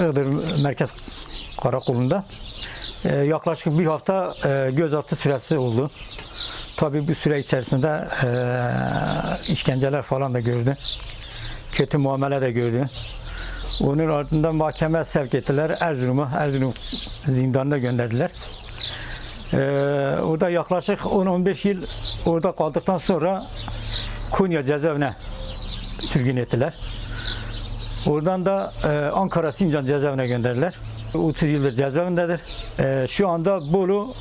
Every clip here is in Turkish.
Iğdır Merkez Karakolu'nda e, yaklaşık bir hafta e, gözaltı süresi oldu. Tabii bu süre içerisinde e, işkenceler falan da gördü. Kötü muamele de gördü. Onun ardından mahkemeye sevk ettiler. Erzurum'a, Erzurum zindanına gönderdiler. E, orada yaklaşık 10-15 yıl orada kaldıktan sonra Konya cezaevine sürgün ettiler. Oradan da e, Ankara Sincan cezaevine gönderdiler. 30 yıldır cezaevindedir. E, şu anda Bolu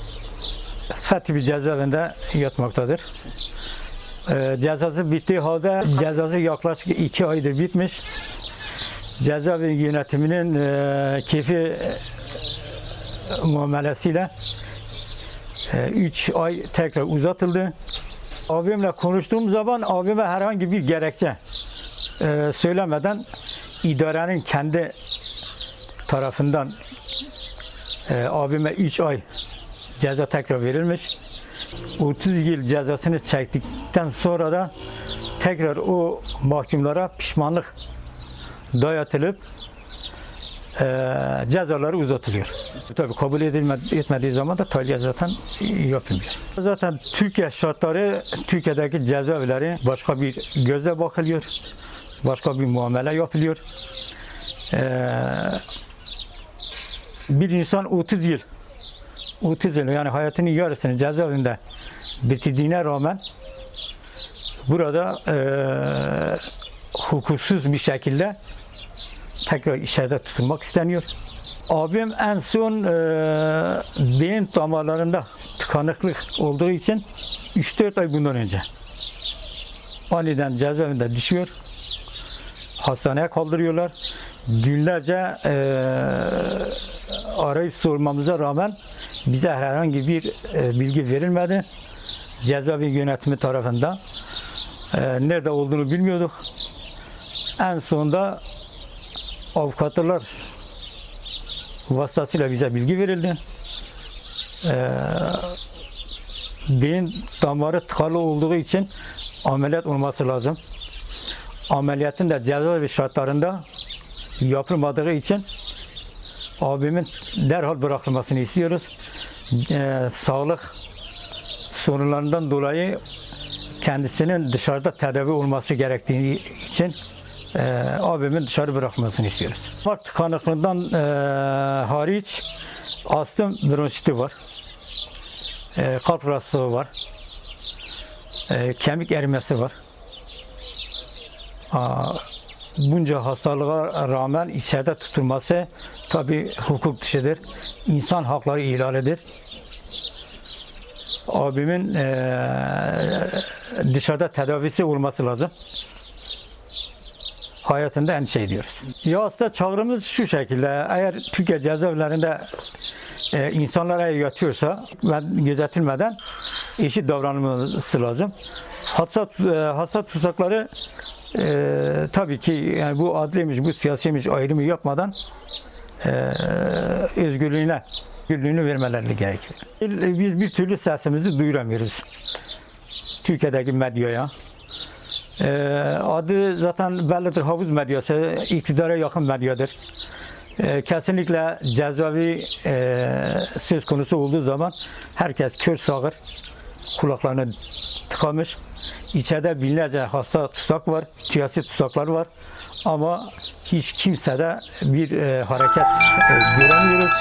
Fethi bir cezaevinde yatmaktadır. E, cezası bittiği halde cezası yaklaşık 2 aydır bitmiş. Cezaevi yönetiminin e, keyfi e, muamelesiyle 3 ay tekrar uzatıldı. Abimle konuştuğum zaman abime herhangi bir gerekçe e, söylemeden idarenin kendi tarafından e, abime 3 ay ceza tekrar verilmiş. 30 yıl cezasını çektikten sonra da tekrar o mahkumlara pişmanlık dayatılıp e, cezaları uzatılıyor. Tabii kabul edilme, etmediği zaman da tahliye zaten yapılmıyor. Zaten Türkiye şartları, Türkiye'deki cezaevleri başka bir gözle bakılıyor. Başka bir muamele yapılıyor. Ee, bir insan 30 yıl 30 yıl yani hayatının yarısını cezaevinde bitirdiğine rağmen burada eee hukuksuz bir şekilde tekrar içeride tutulmak isteniyor. Abim en son eee beyin damarlarında tıkanıklık olduğu için 3-4 ay bundan önce aniden cezaevinde düşüyor. Hastaneye kaldırıyorlar. Günlerce eee arayıp sormamıza rağmen bize herhangi bir e, bilgi verilmedi. Cezaevi yönetimi tarafından. E, nerede olduğunu bilmiyorduk. En sonunda avukatlar vasıtasıyla bize bilgi verildi. E, beyin damarı tıkalı olduğu için ameliyat olması lazım. Ameliyatın da cezaevi şartlarında yapılmadığı için abimin derhal bırakılmasını istiyoruz. Ee, sağlık sorunlarından dolayı kendisinin dışarıda tedavi olması gerektiği için e, abimin dışarı bırakmasını istiyoruz. Var tıkanıklığından e, hariç astım bronşiti var. E, kalp rahatsızlığı var. E, kemik erimesi var. Bunca hastalığa rağmen içeride tutulması tabi hukuk dışıdır. İnsan hakları ihlalidir. Abimin eee, dışarıda tedavisi olması lazım. Hayatında endişe ediyoruz. Ya aslında çağrımız şu şekilde. Eğer Türkiye cezaevlerinde e, insanlara yatıyorsa ve gözetilmeden eşit davranılması lazım. Hassas, e, hassas tutsakları e, tabii ki yani bu adliymiş, bu siyasiymiş ayrımı yapmadan e, özgürlüğüne özgürlüğünü vermeleri gerekiyor. Biz bir türlü sesimizi duyuramıyoruz. Türkiye'deki medyaya. E, adı zaten bellidir havuz medyası, iktidara yakın medyadır. E, kesinlikle cezaevi e, söz konusu olduğu zaman herkes kör sağır, kulaklarını tıkamış. İçeride binlerce hasta tutsak var, siyasi tutsaklar var. Ama hiç kimsede bir e, hareket e, göremiyoruz.